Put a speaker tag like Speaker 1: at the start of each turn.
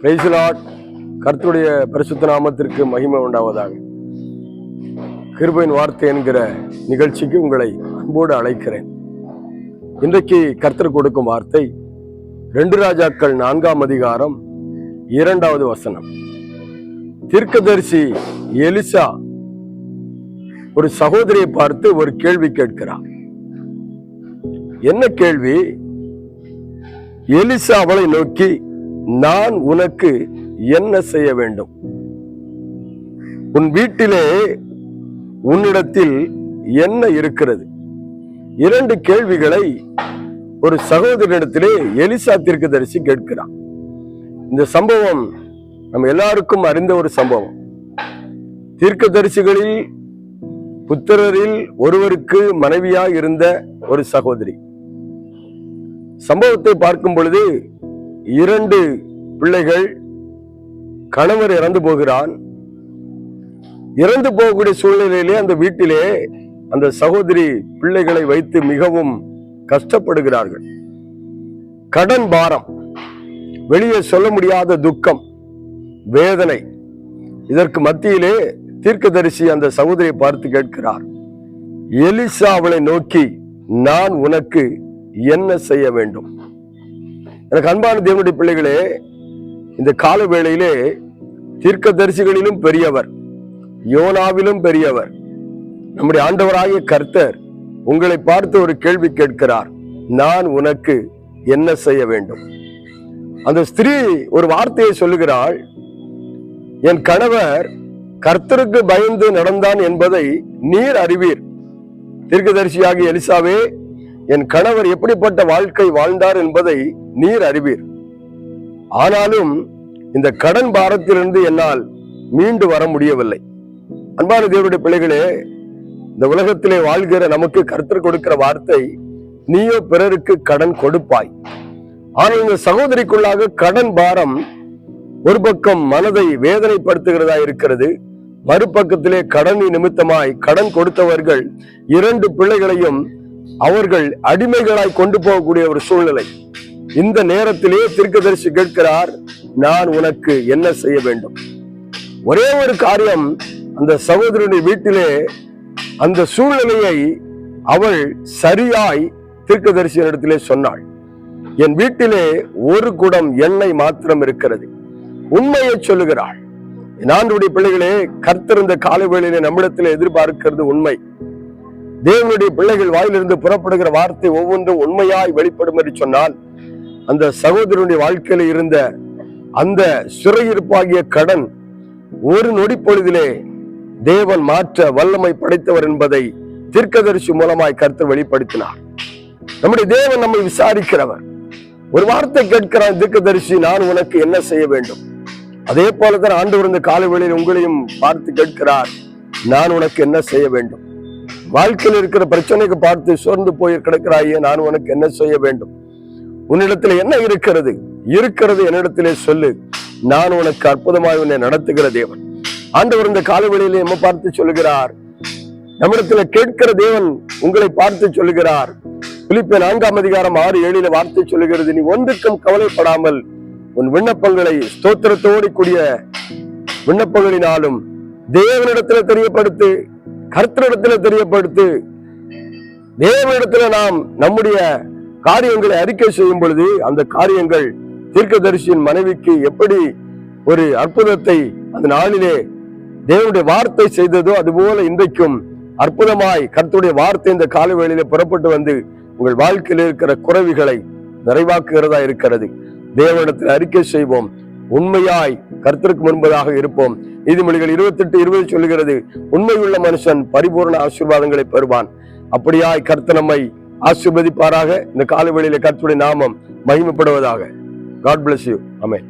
Speaker 1: பிரைஸ்லாட் கர்த்தருடைய பரிசுத்த நாமத்திற்கு மகிமை உண்டாவதாக. கிருபையின் வார்த்தை என்கிற நிகழ்ச்சிக்கு உங்களை அன்போடு அழைக்கிறேன். இன்றைக்கு கர்த்தர் கொடுக்கும் வார்த்தை ரெண்டு ராஜாக்கள் நான்காம் அதிகாரம் இரண்டாவது வசனம். தீர்க்கதரிசி எலிசா ஒரு சகோதரியை பார்த்து ஒரு கேள்வி கேட்கிறார். என்ன கேள்வி? எலிசா அவளை நோக்கி நான் உனக்கு என்ன செய்ய வேண்டும்? உன் வீட்டிலே உன்னிடத்தில் என்ன இருக்கிறது? இரண்டு கேள்விகளை ஒரு சகோதரிடத்திலே எலிசா தரிசி கேட்கிறான். இந்த சம்பவம் நம்ம எல்லாருக்கும் அறிந்த ஒரு சம்பவம். தீர்க்கதரிசிகளில் புத்திரரில் ஒருவருக்கு மனைவியாக இருந்த ஒரு சகோதரி. சம்பவத்தை பார்க்கும் பொழுது இரண்டு பிள்ளைகள் கணவர் இறந்து போகிறான். இறந்து போகக்கூடிய சூழ்நிலையிலே அந்த வீட்டிலே அந்த சகோதரி பிள்ளைகளை வைத்து மிகவும் கஷ்டப்படுகிறார்கள். கடன் பாரம் வெளியே சொல்ல முடியாத துக்கம் வேதனை. இதற்கு மத்தியிலே தீர்க்கதரிசி அந்த சகோதரியை பார்த்து கேட்கிறார் எலிசா அவளை நோக்கி நான் உனக்கு என்ன செய்ய வேண்டும்? எனக்கு அன்பான தேவனுடைய பிள்ளைகளே இந்த கால வேளையிலே தீர்க்கதரிசிகளிலும் பெரியவர் யோனாவிலும் பெரியவர் நம்முடைய ஆண்டவராகிய கர்த்தர் உங்களை பார்த்து ஒரு கேள்வி கேட்கிறார். நான் உனக்கு என்ன செய்ய வேண்டும்? அந்த ஸ்திரீ ஒரு வார்த்தையை சொல்லுகிறாள் என் கணவர் கர்த்தருக்கு பயந்து நடந்தான் என்பதை நீர் அறிவீர். தீர்க்கதரிசியாகிய எலிசாவே என் கணவர் எப்படிப்பட்ட வாழ்க்கை வாழ்ந்தார் என்பதை நீர் அறிவீர். ஆனாலும் இந்த கடன் பாரத்திலிருந்து என்னால் மீண்டு வர முடியவில்லை. அன்பான தேவருடைய பிள்ளைகளே இந்த உலகத்திலே வாழ்கிற நமக்கு கருத்தர் கொடுக்கிற வார்த்தை நீயோ பிறருக்கு கடன் கொடுப்பாய். ஆனால் இந்த சகோதரிக்குள்ளாக கடன் பாரம் ஒரு பக்கம் மனதை வேதனைப்படுத்துகிறதா இருக்கிறது மறுபக்கத்திலே கடன் நிமித்தமாய் கடன் கொடுத்தவர்கள் இரண்டு பிள்ளைகளையும் அவர்கள் அடிமைகளாய் கொண்டு போகக்கூடிய ஒரு சூழ்நிலை. இந்த நேரத்திலே தீர்க்கதரிசி கேட்கிறார் நான் உனக்கு என்ன செய்ய வேண்டும்? ஒரே ஒரு காரியம் அந்த சகோதரனுடைய வீட்டிலே அந்த சூழ்நிலையை அவள் சரியாய் தீர்க்கதரிசியினிடத்திலே சொன்னாள். என் வீட்டிலே ஒரு குடம் எண்ணெய் மாத்திரம் இருக்கிறது. உண்மையை சொல்லுகிறாள். நான்குடைய பிள்ளைகளே கர்த்தர் இந்த காலை வேளையிலே நம்மிடத்தில் எதிர்பார்க்கிறது உண்மை. தேவனுடைய பிள்ளைகள் வாயிலிருந்து புறப்படுகிற வார்த்தை ஒவ்வொன்றும் உண்மையாய் வெளிப்படும் என்று சொன்னால் அந்த சகோதரனுடைய வாழ்க்கையில இருந்த அந்த சிறையிருப்பாகிய கடன் ஒரு நொடி பொழுதிலே தேவன் மாற்ற வல்லமை படைத்தவர் என்பதை தீர்க்கதரிசி மூலமாய் கருத்து வெளிப்படுத்தினார். நம்முடைய தேவன் நம்மை விசாரிக்கிறவர். ஒரு வார்த்தை கேட்கிறான் தீர்க்கதரிசி நான் உனக்கு என்ன செய்ய வேண்டும்? அதே போலதான் ஆண்டு இந்த காலவெளியில் உங்களையும் பார்த்து கேட்கிறார் நான் உனக்கு என்ன செய்ய வேண்டும்? வாழ்க்கையில் இருக்கிற பிரச்சனைக்கு பார்த்து சோர்ந்து போய் கிடக்கிறாயே நான் உனக்கு என்ன செய்ய வேண்டும்? உன்னிடத்துல என்ன இருக்கிறது? இருக்கிறது என்னிடத்திலே சொல்லு. நான் உனக்கு அற்புதமாய் உன்னை நடத்துகிற தேவன். ஆண்டவர் இந்த காலவெளியிலே எம்ம பார்த்து சொல்லுகிறார். நம்மிடத்துல கேட்கிற தேவன் உங்களை பார்த்து சொல்லுகிறார். பிலிப்ப நான்காம் அதிகாரம் ஆறு ஏழில வார்த்தை சொல்லுகிறது நீ ஒன்றுக்கும் கவலைப்படாமல் உன் விண்ணப்பங்களை ஸ்தோத்திரத்தோடு கூடிய விண்ணப்பங்களினாலும் தேவனிடத்துல தெரியப்படுத்து. கர்த்தரிடத்துல தெரியப்படுத்து. தேவனிடத்துல நாம் நம்முடைய காரியங்களை அறிக்கை செய்யும் பொழுது அந்த காரியங்கள் தீர்க்கதரிசியின் மனைவிக்கு எப்படி ஒரு அற்புதத்தை அந்த நாளிலே தேவனுடைய வார்த்தை செய்ததோ அதுபோல இன்றைக்கும் அற்புதமாய் கர்த்தருடைய வார்த்தை இந்த கால வேளையிலே புறப்பட்டு வந்து உங்கள் வாழ்க்கையில் இருக்கிற குறைவுகளை நிறைவாக்குகிறதா இருக்கிறது. தேவனிடத்தில் அறிக்கை செய்வோம். உண்மையாய் கர்த்தருக்கு முன்பதாக இருப்போம். நீதிமொழிகள் இருபத்தி எட்டு இருபது சொல்லுகிறது உண்மையுள்ள மனுஷன் பரிபூர்ண ஆசீர்வாதங்களை பெறுவான். அப்படியாய் கர்த்தர் நம்மை ஆசீர்வதிப்பாராக. இந்த காலவெளியில கர்த்தருடைய நாமம் மகிமைப்படுவதாக. God bless you amen